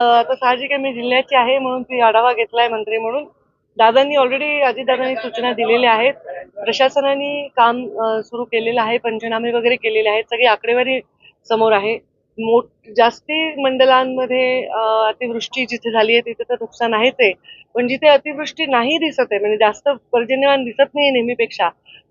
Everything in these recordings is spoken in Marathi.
आता साहजिक आहे मी जिल्ह्याची आहे म्हणून ती आढावा घेतलाय मंत्री म्हणून. दादांनी ऑलरेडी अजितदादांनी सूचना दिलेल्या आहेत. प्रशासनाने काम सुरू केलेलं आहे पंचनामे वगैरे केलेले आहेत. सगळी आकडेवारी समोर आहे. मोठ जास्ती मंडलांमध्ये अतिवृष्टी जिथे झाली आहे तिथे तर नुकसान आहेच आहे पण जिथे अतिवृष्टी नाही दिसत आहे म्हणजे जास्त पर्जन्यमान दिसत नाही नेहमीपेक्षा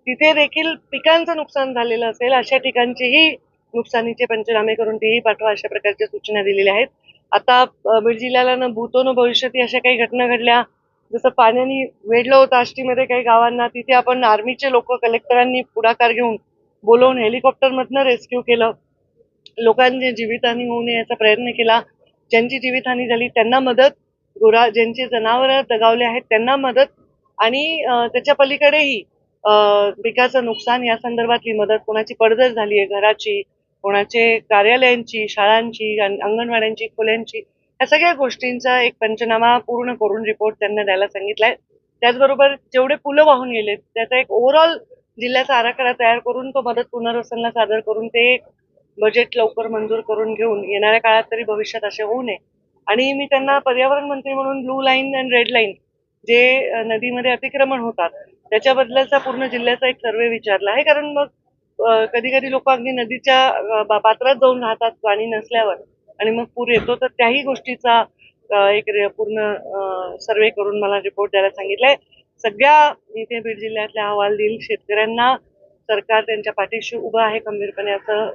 तिथे देखील पिकांचं नुकसान झालेलं असेल अशा ठिकाणचीही नुकसानीचे पंचनामे करून तेही पाठवा अशा प्रकारच्या सूचना दिलेल्या आहेत. आता बीड जिल्ह्याला न भूतो न भविष्यती अशा काही घटना घडल्या. जसं पाण्याने वेढलं होतं आष्टीमध्ये काही गावांना तिथे आपण आर्मीचे लोक कलेक्टरांनी पुढाकार घेऊन बोलवून हेलिकॉप्टरमधनं रेस्क्यू केलं. लोकांची जीवितहानी होऊ नये याचा प्रयत्न केला. ज्यांची जीवितहानी झाली त्यांना मदत गुरा ज्यांचे जनावरं दगावले आहेत त्यांना मदत आणि त्याच्या पलीकडेही अ, पिकाचं नुकसान या संदर्भातली मदत. कोणाची पडझड झाली आहे घराची कोणाचे कार्यालयांची शाळांची अंगणवाड्यांची खोल्यांची या सगळ्या गोष्टींचा एक पंचनामा पूर्ण करून रिपोर्ट त्यांना द्यायला सांगितलाय. त्याचबरोबर जेवढे पुलं वाहून गेले त्याचा एक ओव्हरऑल जिल्ह्याचा आराखडा तयार करून तो मदत पुनर्वसनला सादर करून ते बजेट लवकर मंजूर करून घेऊन येणाऱ्या काळात तरी भविष्यात असे होऊ नये. आणि मी त्यांना पर्यावरण मंत्री म्हणून blue line and red line जे नदीमध्ये अतिक्रमण होतात त्याच्याबद्दलचा पूर्ण जिल्ह्याचा एक सर्वे विचारला आहे. कारण मग कधी कधी लोक अगदी नदीच्या बा- पात्रात जाऊन राहतात पाणी नसल्यावर. आणि मग पूर येतो तर त्याही गोष्टीचा एक पूर्ण सर्वे करून मला रिपोर्ट द्यायला सांगितलाय. सगळ्या इथे बीड जिल्ह्यातल्या अहवाल देईल शेतकऱ्यांना सरकार त्यांच्या पाठीशी उभं आहे खंबीरपणे असं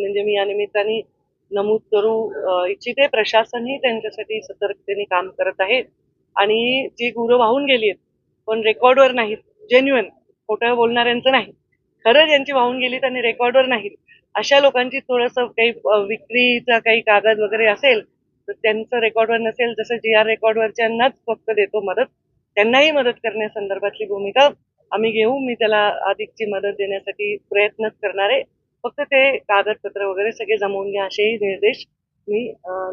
म्हणजे मी या निमित्ताने नमूद करू इच्छिते. प्रशासनही त्यांच्यासाठी सतर्कतेने काम करत आहे. आणि जी गुरं वाहून गेली आहेत पण रेकॉर्डवर नाहीत जेन्युअन खोटं बोलणाऱ्यांचं नाही. खरं ज्यांची वाहून गेली त्यांनी रेकॉर्डवर नाहीत. अशा लोकांची थोडंसं काही विक्रीचा काही कागद वगैरे असेल तर त्यांचं रेकॉर्डवर नसेल जसं जी आर रेकॉर्डवरच्यांनाच फक्त देतो मदत. त्यांनाही मदत करण्यासंदर्भातली भूमिका आम्ही घेऊ. मी त्याला अधिकची मदत देण्यासाठी प्रयत्नच करणार आहे. फक्त ते कागदपत्र वगैरे सगळे जमवून घ्या असेही निर्देश मी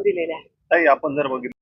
दिलेले आहेत आपण जर बघितलं